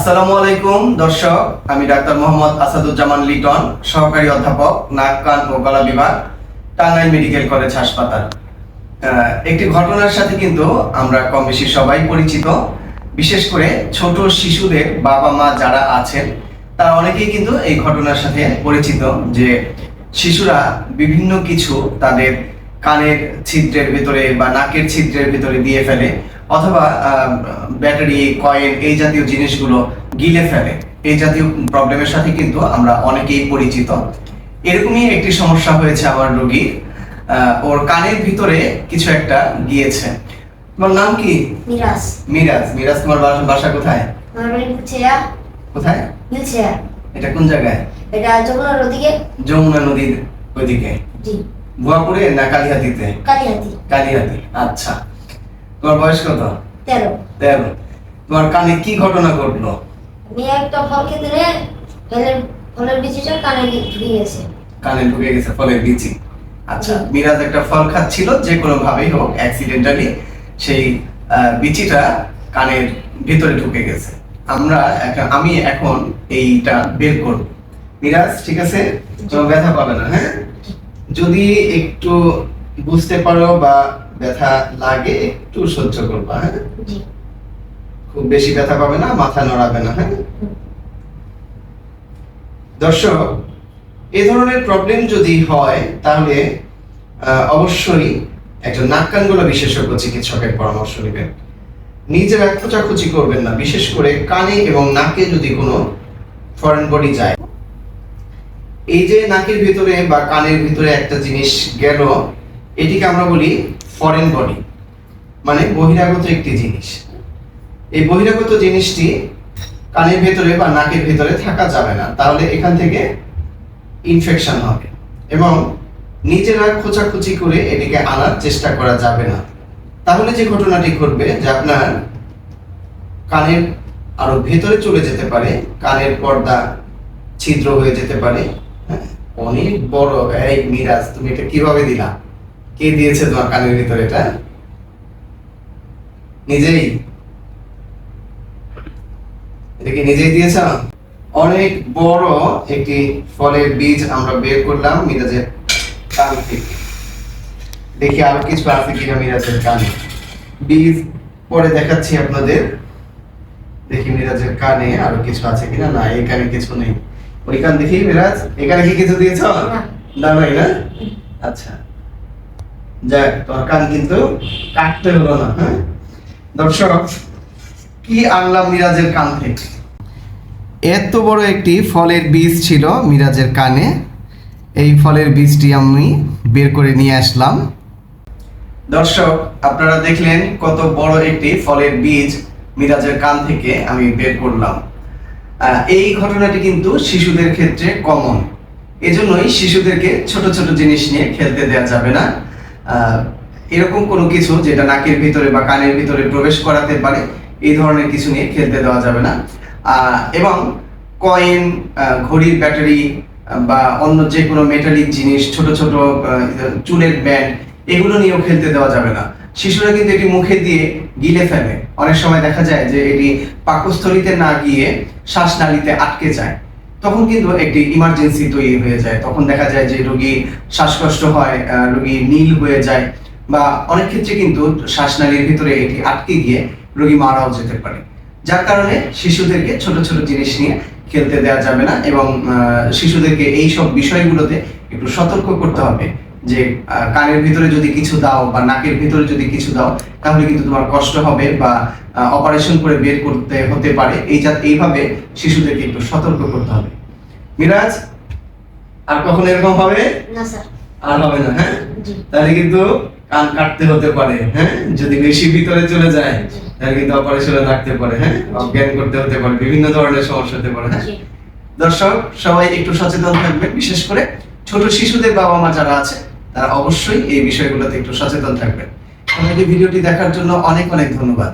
আসসালামু আলাইকুম, দর্শক। আমি ডাক্তার মোহাম্মদ আসাদুজ্জামান লিটন, সহকারী অধ্যাপক, নাক, কান ও গলা বিভাগ, টাঙ্গাইল মেডিকেল কলেজ হাসপাতাল। একটি ঘটনার সাথে কিন্তু আমরা কম বেশি সবাই পরিচিত। বিশেষ করে ছোট শিশুদের বাবা মা যারা আছেন, তারা অনেকেই কিন্তু এই ঘটনার সাথে পরিচিত যে শিশুরা বিভিন্ন কিছু তাদের কানের ছিদ্রের ভিতরে বা নাকের ছিদ্রের ভিতরে দিয়ে ফেলে অথবা ব্যাটারি কয়েন এই জাতীয় জিনিসগুলো গিলে ফেলে। এই জাতীয় প্রবলেমের সাথে কিন্তু আমরা অনেকেই পরিচিত। এরকমই একটি সমস্যা হয়েছে আমার রোগীর। ওর কানের ভিতরে কিছু একটা গিয়েছে। তোমার নাম কি? মিরাজ। মিরাজ। মিরাজ তোমার বাসা- কোথায়? আমার বাড়ি মিলছেয়া কোথায়? মিলছেয়া এটা কোন জায়গায়? এটা যমুনার ওদিকে যমুনা নদীর ওইদিকে। জি। ভুয়াপুরে না কালিহাতিতে? কালিহাতি। কালিহাতি আচ্ছা। তোমার বয়স কত? তেরো। তেরো। তোমার কানে কি ঘটনা ঘটলো? আমি একটা ফল খেতে নিয়ে ফলের ফলের বিচিটা কানে ঢুকে গেছে। কানে ঢুকে গেছে ফলের বিচি আচ্ছা মিরাজ একটা ফল খাচ্ছিল যে কোনো ভাবেই হোক অ্যাক্সিডেন্টালি সেই বিচিটা কানের ভিতরে ঢুকে গেছে। আমরা আমি এখন এইটা বের করব। মিরাজ ঠিক আছে? তোমার ব্যথা পাবে না হ্যাঁ? যদি একটু বুঝতে পারো বা ব্যথা লাগে একটু সহ্য করবা হ্যাঁ? খুব বেশি ব্যথা পাবে না মাথা নড়াবে না হ্যাঁ? দর্শক এ ধরনের প্রবলেম যদি হয় তাহলে অবশ্যই একজন নাক কান গলা বিশেষজ্ঞ চিকিৎসকের পরামর্শ নেবেন। নিজেরা খোঁচাখুচি করবেন না বিশেষ করে কানে এবং নাকে যদি কোনো ফরেন বডি যায়। এই যে নাকের ভিতরে বা কানের ভিতরে একটা জিনিস গেল, এটিকে আমরা বলি ফরেন বডি মানে বহিরাগত একটি জিনিস। এই বহিরাগত জিনিসটি কানের ভেতরে বা নাকের ভেতরে থাকা যাবে না, তাহলে এখান থেকে ইনফেকশন হবে এবং নিজেরা খোঁচাখুচি করে এটিকে আনার চেষ্টা করা যাবে না। তাহলে যে ঘটনাটি ঘটবে যে আপনার কানের আরও ভেতরে চলে যেতে পারে, কানের পর্দা ছিদ্র হয়ে যেতে পারে অনেক বড়, এই মিরাজ, তুমি এটা কীভাবে দিলা? কে দিয়েছে তোমার কানের ভিতরে এটা? নিজেই? এটা কি নিজেই দিয়েছ? অনেক বড় একটি ফলের বীজ আমরা বের করলাম মিরাজের কান থেকে। দেখি আরও কিছু আছে কিনা মিরাজের কানে। বীজ পরে দেখাচ্ছি আপনাদের। দেখি মিরাজের কানে আরও কিছু আছে কিনা? না, এই কানে কিছু নেই। ওই কান দেখি মিরাজ এখানে কি কিছু দিয়েছ? না। না নাই না? আচ্ছা। যাক তোমার কান কিন্তু কাটতে হলো না হ্যাঁ? দর্শক কি আনলাম মিরাজের কান থেকে এত বড় একটি ফলের বীজ ছিল মিরাজের কানে। এই ফলের বীজটি আমি বের করে নিয়ে আসলাম। দর্শক আপনারা দেখলেন কত বড় একটি ফলের বীজ মিরাজের কান থেকে আমি বের করলাম। এই ঘটনাটি কিন্তু শিশুদের ক্ষেত্রে কমন এজন্যই শিশুদেরকে ছোট ছোট জিনিস নিয়ে খেলতে দেওয়া যাবে না। এরকম কোনো কিছু যেটা নাকের ভিতরে বা কানের ভিতরে প্রবেশ করাতে পারে, এই ধরনের কিছু নিয়ে খেলতে দেওয়া যাবে না। এবং কয়েন ঘড়ির ব্যাটারি বা অন্য যে কোনো মেটালিক জিনিস, ছোট ছোট চুলের ব্যান্ড এগুলো নিয়েও খেলতে দেওয়া যাবে না। শিশুরা কিন্তু এটি মুখে দিয়ে গিলে ফেলে। অনেক সময় দেখা যায় যে এটি পাকস্থলিতে না গিয়ে শ্বাসনালীতে আটকে যায়। তখন কিন্তু একটি ইমার্জেন্সি তৈরি হয়ে যায়। তখন দেখা যায় যে রোগী শ্বাসকষ্ট হয় রোগী নীল হয়ে যায় বা অনেক ক্ষেত্রে কিন্তু শ্বাসনালীর ভিতরে এটি আটকে গিয়ে রোগী মারাও যেতে পারে। যার কারণে শিশুদেরকে ছোট ছোট জিনিস নিয়ে খেলতে দেওয়া যাবে না এবং শিশুদেরকে এই সব বিষয়গুলোতে একটু সতর্ক করতে হবে। যে কানের ভিতরে যদি কিছু দাও বা নাকের ভিতরে যদি কিছু দাও তাহলে কিন্তু তোমার কষ্ট হবে বা অপারেশন করে বের করতে হতে পারে। এই জাত এইভাবে শিশুদেরকে একটু সতর্ক করতে হবে। মিরাজ আর কখন এরকম হবে? না স্যার। আর হবে না হ্যাঁ? তাহলে কিন্তু কান কাটতে হতে পারে হ্যাঁ? যদি বেশি ভিতরে চলে যায় তাহলে কিন্তু অপারেশনে রাখতে পারে হ্যাঁ? অজ্ঞান করতে হতে পারে বিভিন্ন ধরনের সমস্যা হতে পারে হ্যাঁ? দর্শক সবাই একটু সচেতন থাকবেন বিশেষ করে ছোট শিশুদের বাবা মা যারা আছে তারা অবশ্যই এই বিষয়গুলোতে একটু সচেতন থাকবেন। সবাইকে ভিডিওটি দেখার জন্য অনেক অনেক ধন্যবাদ।